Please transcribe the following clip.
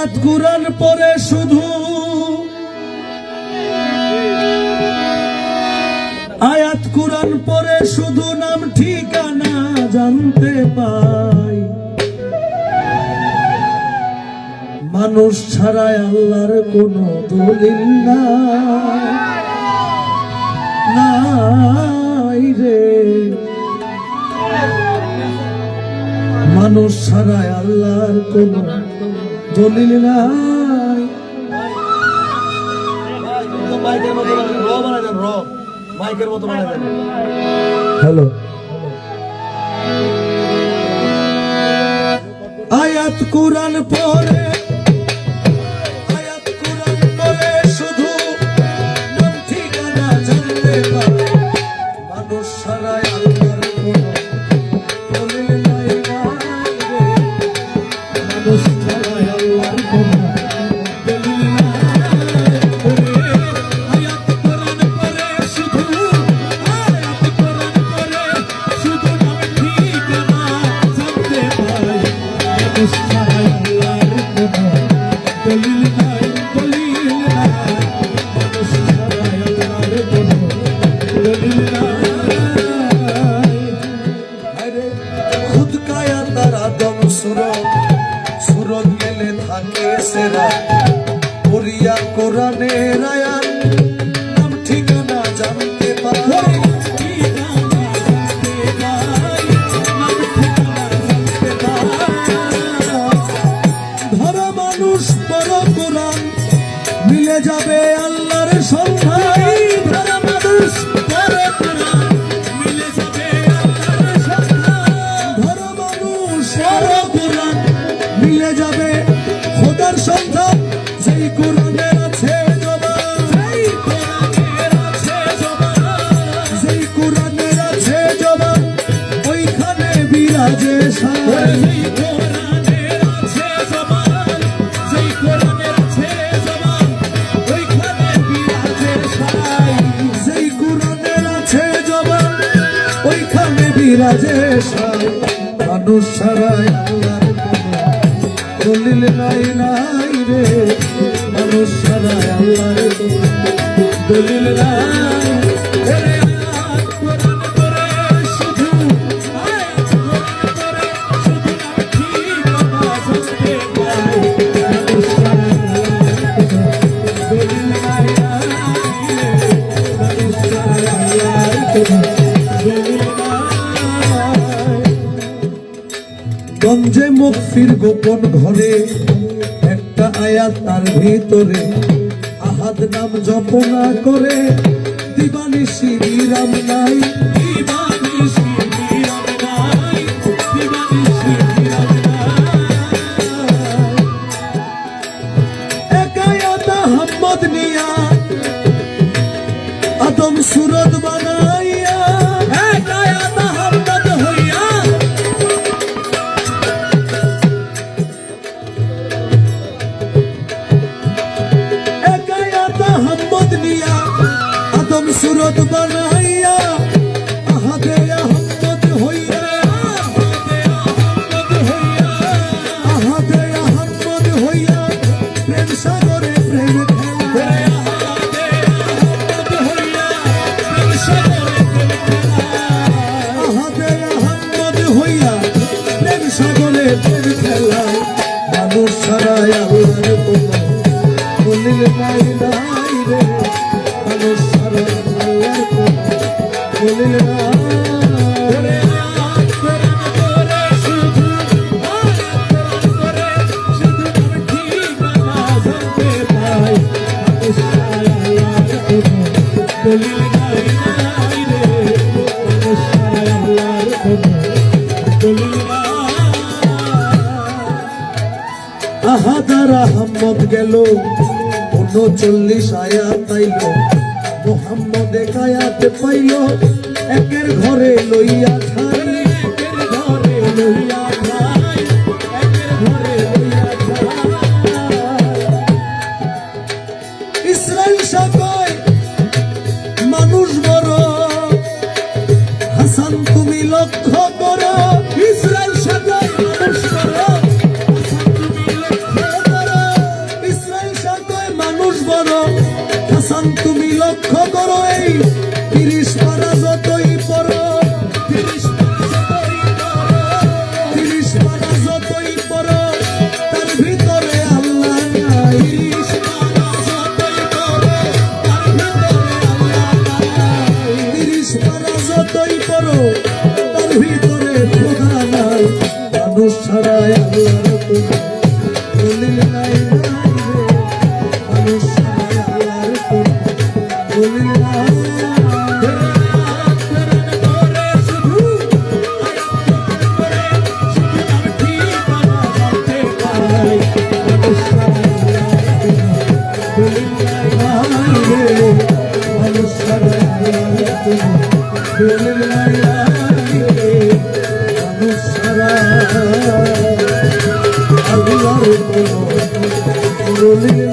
আয়াত কুরআন পরে শুধু আয়াত কুরআন পরে শুধু নাম ঠিকানা জানতে পাই। মানুষ ছাড়া আল্লাহর কোনো দলিল নাই রে। মানুষ ছাড়া আল্লাহর কোনো দলিল নাই। হ্যালো। আয়াত কোরআন পরে আয়াত কোরআন পরে শুধু নাম ঠিকানা জানতে পারে। মানুষ সারায় আল্লাহর কোন দলিল নাই মানুষ কোরআনের আয়া রাজে বিরাজে মানুষ সারাই বলিল নাই রে। মানুষ সারাই আল্লাহ বলিল নাই গঞ্জে মুক্তির গোপন ঘরে একটা আয়া তার ভিতরে। আহাত নাম জপনা করে, দিবানি শ্রী রাম নাই শাহাদার আহম্মদ গেল। উনচল্লিশ আয়াত পাইল। মোহাম্মদ এক আয়াত পাইল। একের ঘরে লইয়া খাই ঘরে লইয়া খাই পড়ো তার ভিতরে খোদা নাই মানুষ নাই মানুষ আল্লাহর কোনো দলিল নাই। আল্লাহর কোনো